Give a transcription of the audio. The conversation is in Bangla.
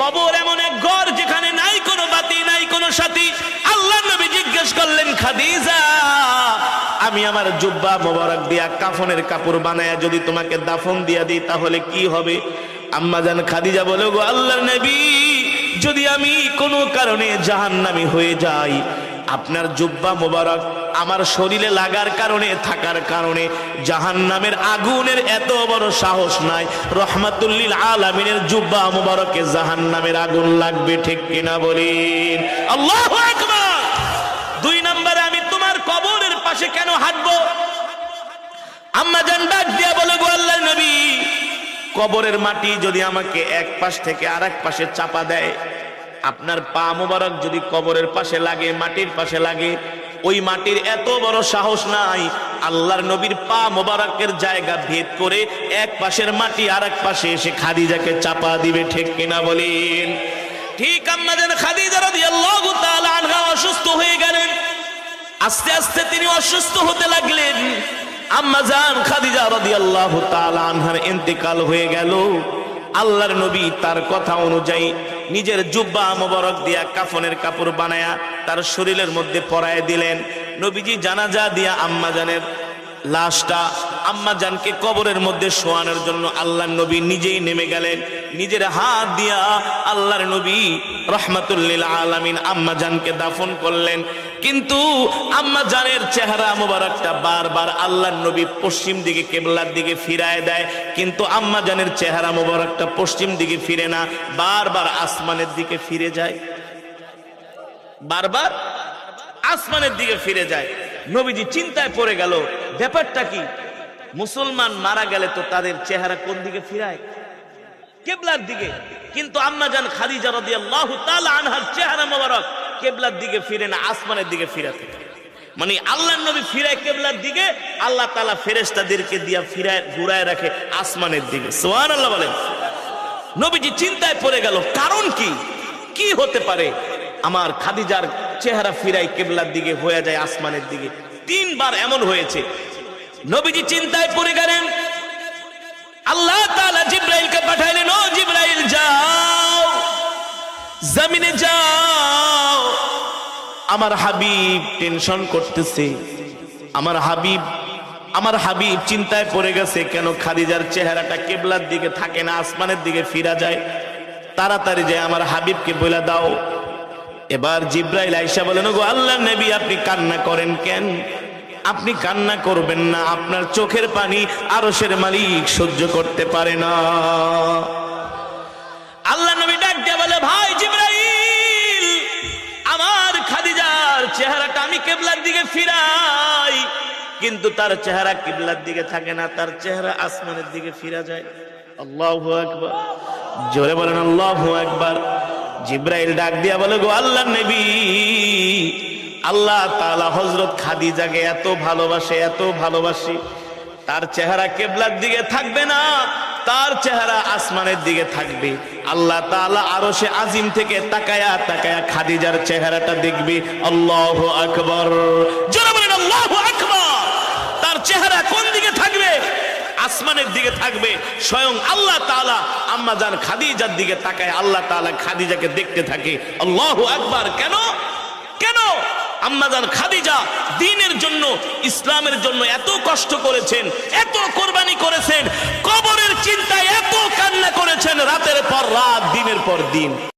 কবর এমন এক ঘর যেখানে নাই কোনো বাতি, নাই কোনো সাথী। আল্লাহ নবী জিজ্ঞেস করলেন, খাদিজা, আমি আমার জুব্বা মোবারক দিয়া কাফনের কাপড় বানায়া যদি তোমাকে দাফন দিয়া দিই, তাহলে কি হবে? আম্মা জান খাদিজা বলে, গো আল্লাহর নবী, যদি আমি কোনো কারণে জাহান্নামী হয়ে যাই, আপনার জুব্বা মোবারক আমার শরীরে লাগার কারণে, থাকার কারণে, জাহান্নামের আগুনের এত বড় সাহস নাই। রহমাতুল্লিল আলামিনের জুব্বা মোবারকে জাহান্নামের আগুন লাগবে, ঠিক কিনা বলেন? আল্লাহু দুই নম্বরে আমি তোমার কবরের পাশে কেন হাঁটবো? কবরের মাটি যদি আমাকে এক পাশ থেকে আর পাশে চাপা দেয়, আপনার পা মোবারক যদি কবরের পাশে লাগে, মাটির পাশে লাগে ওই মাটির এত বড় সাহস নাই। আল্লাহর নবীর পা মোবারকের জায়গা ভেদ করে এক পাশের মাটি আর এক পাশে এসে খাদিজাকে চাপা দিবে, ঠিক কিনা বলেন? ঠিক আমাদের খাদিজা রাদিয়াল্লাহু তাআলা আনহা অসুস্থ হয়ে গেলেন। আস্তে আস্তে তিনি অসুস্থ হতে লাগলেন। আম্মা জান খাদিজা রাদিয়াল্লাহু তাআলা আনহার ইন্তেকাল হয়ে গেল। আল্লাহর নবী তার কথা অনুযায়ী নিজের জুব্বা মোবারক দিয়া কাফনের কাপড় বানায়া তার শরীরের মধ্যে পরায় দিলেন। নবীজি জানাজা দিয়া আম্মাজানের লাশটা আম্মাজানকে কবরের মধ্যে শোয়ানোর জন্য আল্লাহ নবী নিজেই নেমে গেলেন। নিজের হাত দিয়া আল্লাহর নবী রহমাতুল্লিল আলামিন আম্মা জানকে দাফন করলেন। কিন্তু আম্মা জানের চেহারা মোবারকটা বারবার আল্লাহর নবী পশ্চিম দিকে কেবলার দিকে ফিরায় দেয়। কিন্তু আম্মা জানের চেহারা মোবারকটা পশ্চিম দিকে ফিরে না, বারবার আসমানের দিকে ফিরে যায়। বারবার আসমানের দিকে ফিরে যায়। নবীজি চিন্তায় পড়ে গেল, ব্যাপারটা কি? মুসলমান মারা গেলে তো তাদের চেহারা কোন দিকে ফিরায়? কেবলার দিকে। কিন্তু আম্মা জান খাদিজা রাদিয়াল্লাহু তাআলা আনহার চেহারা মোবারক কেবলার দিকে ফিরে না, আসমানের দিকে ফিরে থাকে। মানে আল্লাহর নবী ফিরায় কেবলার দিকে, আল্লাহ তাআলা ফেরেশতাদেরকে দিয়া ফিরায়, ঘুরায় রাখে আসমানের দিকে। সুবহানাল্লাহ বলেন। নবীজি চিন্তায় পড়ে গেল, কারণ কি? কি হতে পারে? আমার খাদিজার চেহারা ফিরাই কেবলার দিকে হয়ে যায় আসমানের দিকে। তিনবার এমন হয়েছে। নবীজি চিন্তায় পড়ে গেলেন আল্লাহ তাআলা জিব্রাইলকে পাঠাইলেন, ও জিব্রাইল, যাও। জমিনে যাও। আমার হাবিব টেনশন করতেছে। আমার হাবিব আমার হাবিব চিন্তায় পড়ে গেছে, কেন খাদিজার চেহারাটা কেবলার দিকে থাকে না, আসমানের দিকে ফিরা যায়? তাড়াতাড়ি যায় আমার হাবিবকে বলে দাও। এবার জিব্রাইল আইসা বলেন গো আল্লাহ নবী, আপনি কান্না করেন কেন? আপনি কান্না করবেন না, আপনার চোখের পানি আরশের মালিক সহ্য করতে পারে না। আল্লাহ নবী ডাক দিয়ে বলে, ভাই জিব্রাইল, আমার খাদিজার চেহারাটা আমি কেবলার দিকে ফিরাই। কিন্তু তার চেহারা কিবলার দিকে থাকে না, তার চেহারা আসমানের দিকে ফিরা যায়। আল্লাহু আকবার। জোরে বলেন, আল্লাহু আকবার। জিব্রাইল ডাক দিয়া বলে, গো আল্লাহ নবী আল্লাহ তাআলা হযরত খাদিজাকে এত ভালোবাসে, এত ভালোবাসি। তার চেহারা কেবলার দিকে থাকবে না, তার চেহারা আসমানের দিকে থাকবে। আল্লাহ তাআলা আরও সে আজিম থেকে তাকায়া তাকায়া খাদিজার চেহারাটা দেখবে। আল্লাহ আকবর। তার চেহারা কোন দিকে থাকবে? আসমানের দিকে থাকবে। স্বয়ং আল্লাহ তাআলা আম্মা জান খাদিজার দিকে তাকায় আল্লাহ তাআলা খাদিজাকে দেখতে থাকে। আল্লাহ আকবার। কেন? কেন? আম্মাজান খাদিজা দিনের জন্য, ইসলামের জন্য এত কষ্ট করেছেন, এত কোরবানি করেছেন, কবরের চিন্তায় এত কান্না করেছেন, রাতের পর রাত, দিনের পর দিন।